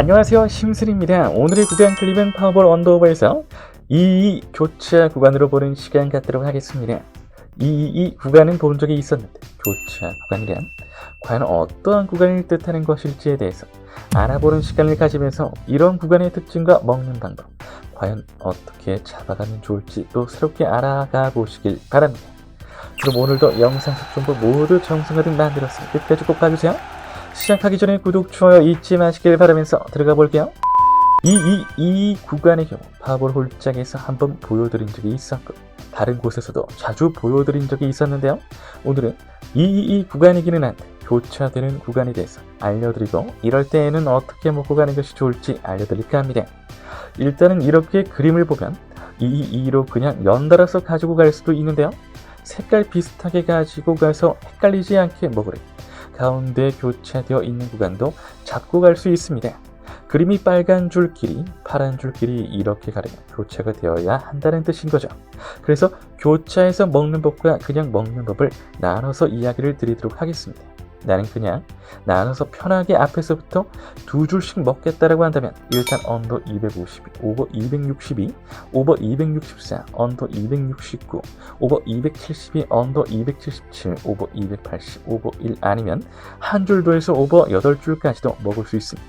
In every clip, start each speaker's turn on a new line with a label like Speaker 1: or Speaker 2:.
Speaker 1: 안녕하세요. 심슬입니다. 오늘의 구간 클립은 파워볼 언더오버에서 222 교차 구간으로 보는 시간 갖도록 하겠습니다. 222 구간은 본 적이 있었는데 교차 구간이란 과연 어떠한 구간을 뜻하는 것일지에 대해서 알아보는 시간을 가지면서 이런 구간의 특징과 먹는 방법 과연 어떻게 잡아가면 좋을지 또 새롭게 알아가 보시길 바랍니다. 그럼 오늘도 영상 속정보 모두 정성가득 만들었으니 끝까지 꼭 봐주세요 시작하기 전에 구독, 좋아요 잊지 마시길 바라면서 들어가 볼게요. 이, 이, 이 구간의 경우 파볼 홀짝에서 한번 보여드린 적이 있었고 다른 곳에서도 자주 보여드린 적이 있었는데요. 오늘은 이, 이, 이 구간이기는 한데 교차되는 구간에 대해서 알려드리고 이럴 때에는 어떻게 먹고 가는 것이 좋을지 알려드릴까 합니다. 일단은 이렇게 그림을 보면 이, 이, 2로 그냥 연달아서 가지고 갈 수도 있는데요. 색깔 비슷하게 가지고 가서 헷갈리지 않게 먹으래. 가운데 교차되어 있는 구간도 잡고 갈 수 있습니다. 그림이 빨간 줄끼리, 파란 줄끼리 이렇게 가려면 교차가 되어야 한다는 뜻인 거죠. 그래서 교차해서 먹는 법과 그냥 먹는 법을 나눠서 이야기를 드리도록 하겠습니다. 나는 그냥 나눠서 편하게 앞에서부터 두 줄씩 먹겠다라고 한다면 일단 언더 252, 오버 262, 오버 264, 언더 269, 오버 272, 언더 277, 오버 280, 오버 1 아니면 한줄 더해서 오버 8줄까지도 먹을 수 있습니다.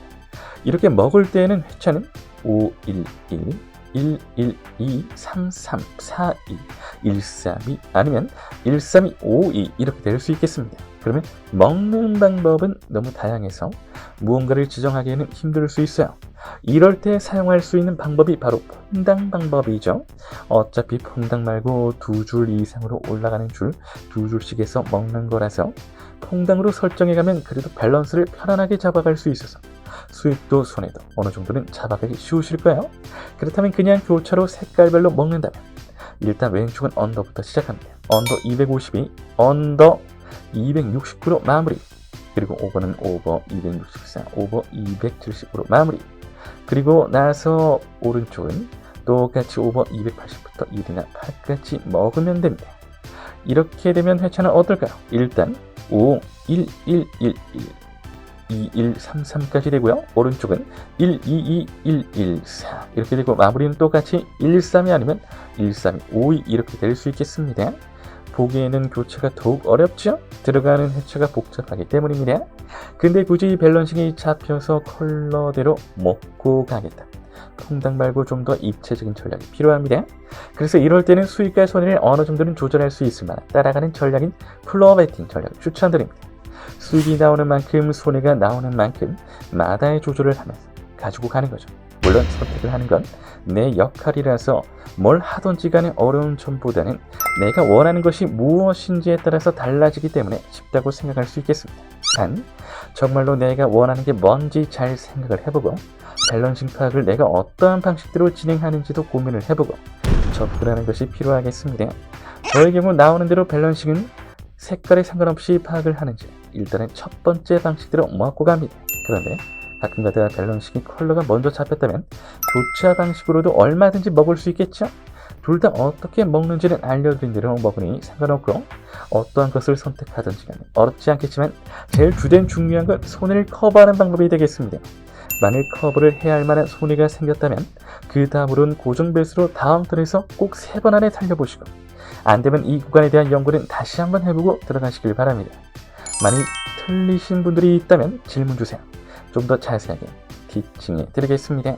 Speaker 1: 이렇게 먹을 때에는 회차는 5, 1, 1, 1, 1, 2, 3, 3, 4, 2, 1, 3, 2 아니면 1, 3, 2, 5, 2 이렇게 될 수 있겠습니다. 그러면 먹는 방법은 너무 다양해서 무언가를 지정하기에는 힘들 수 있어요. 이럴 때 사용할 수 있는 방법이 바로 퐁당 방법이죠. 어차피 퐁당 말고 두 줄 이상으로 올라가는 줄 두 줄씩에서 먹는 거라서 퐁당으로 설정해가면 그래도 밸런스를 편안하게 잡아갈 수 있어서 수익도 손해도 어느 정도는 잡아가기 쉬우실 거예요. 그렇다면 그냥 교차로 색깔별로 먹는다면 일단 왼쪽은 언더부터 시작합니다. 언더 252, 언더 269로 마무리. 그리고 오버는 오버 264, 오버 270으로 마무리. 그리고 나서 오른쪽은 똑같이 오버 280부터 1이나 8까지 먹으면 됩니다. 이렇게 되면 회차는 어떨까요? 일단 5, 1, 1, 1, 1, 2, 1, 3, 3까지 되고요. 오른쪽은 1, 2, 2, 1, 1, 4 이렇게 되고 마무리는 똑같이 1, 3이 아니면 1, 3, 5, 2 이렇게 될 수 있겠습니다. 보기에는 교체가 더욱 어렵죠? 들어가는 회차가 복잡하기 때문입니다. 근데 굳이 밸런싱이 잡혀서 컬러대로 먹고 가겠다. 퐁당 말고 좀 더 입체적인 전략이 필요합니다. 그래서 이럴 때는 수익과 손해를 어느 정도는 조절할 수 있을 만한 따라가는 전략인 플로어 베팅 전략을 추천드립니다. 수익이 나오는 만큼 손해가 나오는 만큼 마다의 조절을 하면서 가지고 가는 거죠. 물론 선택을 하는 건 내 역할이라서 뭘 하던지 간에 어려운 점보다는 내가 원하는 것이 무엇인지에 따라서 달라지기 때문에 쉽다고 생각할 수 있겠습니다. 단, 정말로 내가 원하는 게 뭔지 잘 생각을 해보고 밸런싱 파악을 내가 어떠한 방식대로 진행하는지도 고민을 해보고 접근하는 것이 필요하겠습니다. 저의 경우 나오는 대로 밸런싱은 색깔에 상관없이 파악을 하는지 일단은 첫 번째 방식대로 먹고 갑니다. 그런데 가끔가다 밸런싱이 컬러가 먼저 잡혔다면 교차 방식으로도 얼마든지 먹을 수 있겠죠? 둘 다 어떻게 먹는지는 알려드린 대로 먹으니 상관없고 어떠한 것을 선택하든지 간에 어렵지 않겠지만 제일 주된 중요한 건 손해를 커버하는 방법이 되겠습니다. 만일 커버를 해야 할 만한 손해가 생겼다면 그 다음으로는 고정 배수로 다음 턴에서 꼭 세 번 안에 달려보시고 안 되면 이 구간에 대한 연구는 다시 한번 해보고 들어가시길 바랍니다. 만일 틀리신 분들이 있다면 질문 주세요. 좀 더 자세하게 티칭해 드리겠습니다.